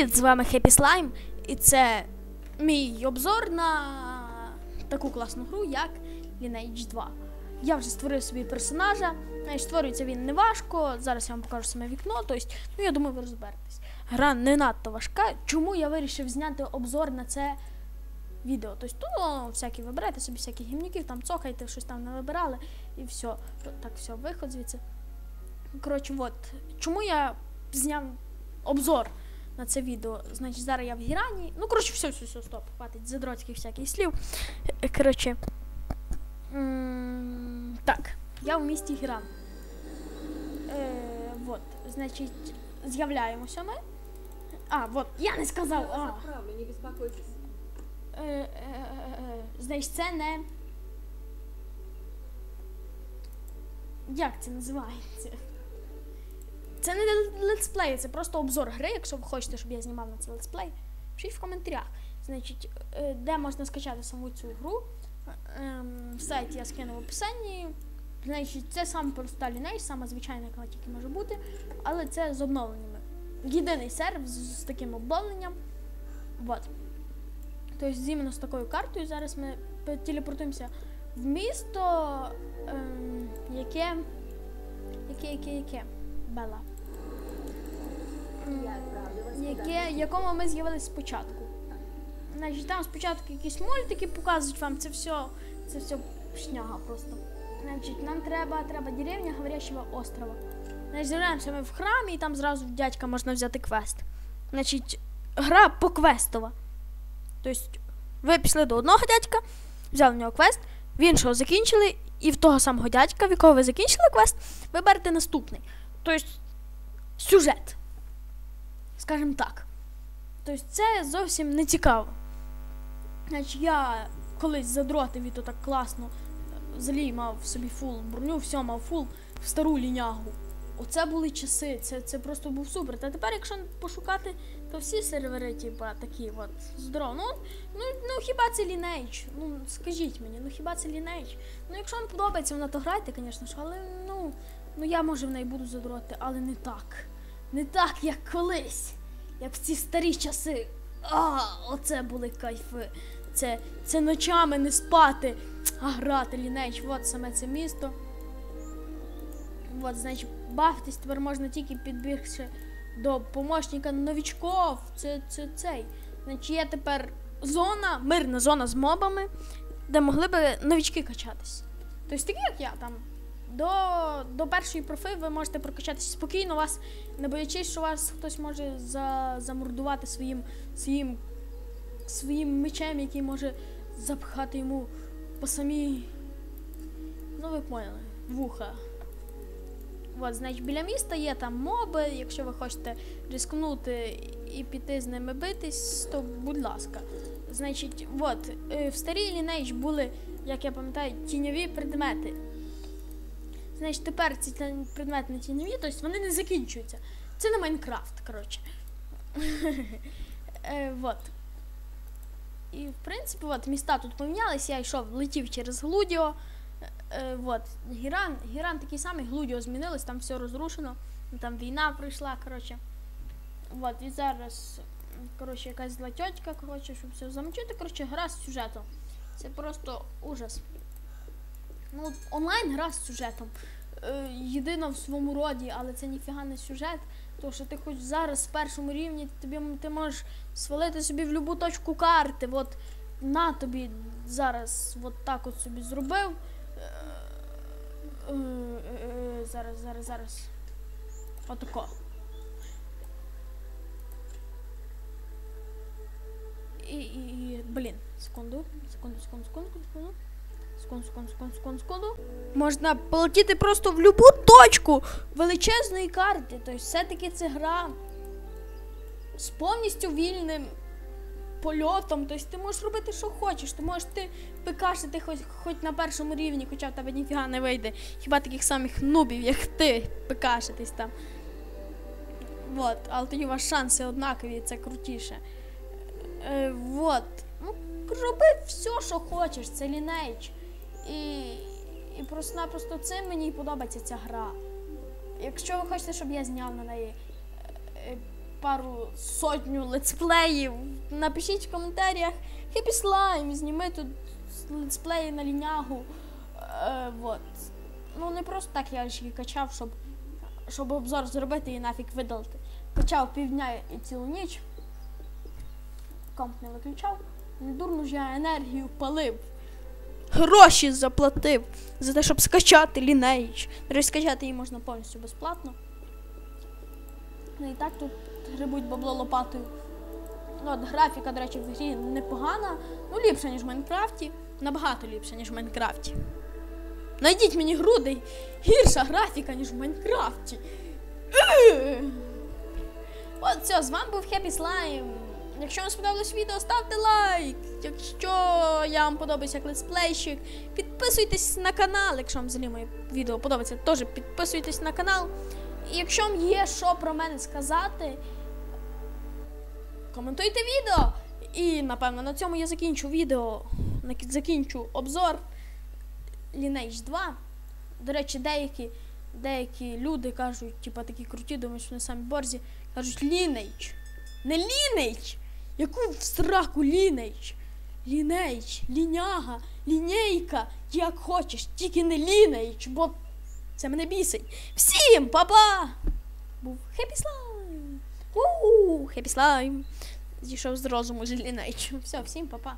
Привіт! З вами Happy Slime, і це мій обзор на таку класну гру, як Lineage 2. Я вже створив собі персонажа. Створюється він не важко. Зараз я вам покажу саме вікно. Тобто, ну я думаю, ви розберетесь. Гра не надто важка. Чому я вирішив зняти обзор на це відео? Тобто, ну, всякі вибирайте собі всяких гімнюків, там цокайте, щось там не вибирали, і все. Так, все, виход звідси. Коротше, от. Чому я зняв обзор на це відео? Значить, зараз я в Гірані. Ну, коротше, все, все, все, стоп. Хватить задротських всяких слів. Е, Коротше. Так, я в місті Гіран. Е, вот, значить, з'являємося ми. А, вот, я не сказав. А. не беспокойтесь. Е, Значить, це не. Як це називається? Це не лет- летсплей, це просто обзор гри. Якщо ви хочете, щоб я знімав на це летсплей, пишіть в коментарях. Значить, е, де можна скачати саму цю гру. Ем, сайт я скину в описанні. Значить, це саме проста Lineage, саме звичайна, яка тільки може бути, але це з обновленнями. Єдиний сервер з, з таким обновленням. Вот. Тобто, іменно з такою картою зараз ми телепортуємося в місто, ем, яке. Яке, яке, яке? Бела. М, Я отправлю вас Яке, якому ми з'явились спочатку. Значить, там спочатку якісь мультики показують вам, це все, це все шняга просто. Значить, нам треба, треба деревня говорящого острова. Значить, з'являємося ми в храмі і там зразу в дядька можна взяти квест. Значить, гра поквестова. Тобто, ви пішли до одного дядька, взяли в нього квест, в іншого закінчили, і в того самого дядька, в якого ви закінчили квест, ви берете наступний. Тобто, сюжет. Скажімо так. Тобто це зовсім не цікаво. Значить, я колись задротив і то так класно. Взагалі мав собі фул броню, все мав фул в стару лінягу. Оце були часи, це, це просто був супер. Та тепер, якщо пошукати, то всі сервери, типа, такі от здорово. Ну, ну, ну хіба це Lineage? Ну, скажіть мені, ну хіба це Lineage? Ну, якщо вам подобається вона, то грайте, звісно ж, але ну, ну я може в неї буду задроти, але не так. Не так, як колись. Як в ці старі часи. А, оце були кайфи. Це, це ночами не спати, а грати Lineage. От саме це місто. От, значить, бавитись тепер можна тільки підбігши до помощника новічков. Це, це цей. Значить, є тепер зона, мирна зона з мобами, де могли би новічки качатись. Тобто такі, як я там. До, до першої профи ви можете прокачатися спокійно, вас не боячись, що вас хтось може за, замордувати своїм, своїм, своїм мечем, який може запхати йому по самій. Ну, ви поняли, вуха. От, значить, біля міста є там моби. Якщо ви хочете ризикнути і піти з ними битись, то будь ласка. Значить, от, е, в старій Lineage були, як я пам'ятаю, тіньові предмети. Значить, тепер ці предмети не тіньові, тобто вони не закінчуються. Це не Майнкрафт, коротше. Е, Вот. І, в принципі, от, міста тут помінялись, я йшов, летів через Глудіо. Е, вот. Гіран, Гіран такий самий, Глудіо змінилось, там все розрушено. Там війна прийшла, коротше. Вот, і зараз, коротше, якась зла тьотька, коротше, щоб все замочити. Коротше, гра з сюжетом. Це просто ужас. Ну, онлайн гра з сюжетом. Е, єдина в своєму роді, але це ніфіга не сюжет. Тому що ти хоч зараз в першому рівні тобі ти можеш свалити собі в будь-яку точку карти. От на тобі зараз от так от собі зробив. Е, е, Зараз, зараз, зараз. Отако. І, і, і, блін, секунду, секунду, секунду, секунду, секунду. Секунду, секунду, секунду, секунду, секунду. Можна полетіти просто в будь-яку точку величезної карти. Тобто все-таки це гра з повністю вільним польотом. Тобто ти можеш робити, що хочеш. Ти можеш ти пикашити хоч, хоч на першому рівні, хоча в тебе ніфіга не вийде. Хіба таких самих нубів, як ти, пикашитись там. Вот, але тоді у вас шанси однакові, це крутіше. Е, вот. Ну, роби все, що хочеш, це Lineage. І, і просто-напросто цим мені подобається ця гра. Якщо ви хочете, щоб я зняв на неї е, пару сотню летсплеїв. Напишіть в коментарях Happy Slime, зніми тут летсплеї на лінягу. Е, вот. Ну не просто так я ж її качав, щоб, щоб обзор зробити і нафіг видалити. Качав півдня і цілу ніч. Комп не виключав. Недурно ж я енергію палив. Гроші заплатив за те, щоб скачати Lineage. Речі, скачати її можна повністю безплатно. Ну і так тут грибуть бабло лопатою. Ну, от графіка, до речі, в грі непогана. Ну, ліпша, ніж в Майнкрафті. Набагато ліпша, ніж в Майнкрафті. Найдіть мені груди. Гірша графіка, ніж в Майнкрафті. Е! От все, з вами був Happy Slime. Якщо вам сподобалось відео, ставте лайк. Якщо я вам подобається як летсплейщик, підписуйтесь на канал. Якщо вам взагалі моє відео подобається, теж підписуйтесь на канал. І якщо вам є що про мене сказати, коментуйте відео. І напевно на цьому я закінчу відео. Закінчу обзор Lineage 2. До речі, деякі, деякі люди кажуть, типа такі круті, думають, що вони самі борзі, кажуть Lineage. Не Lineage! Яку в сраку лінейч? Лінейч, ліняга, лінійка, як хочеш, тільки не лінейч, бо це мене бісить. Всім па-па! Був хеппі слайм! У-у-у, хеппі слайм! Зійшов з розуму з Lineage. Все, всім па-па.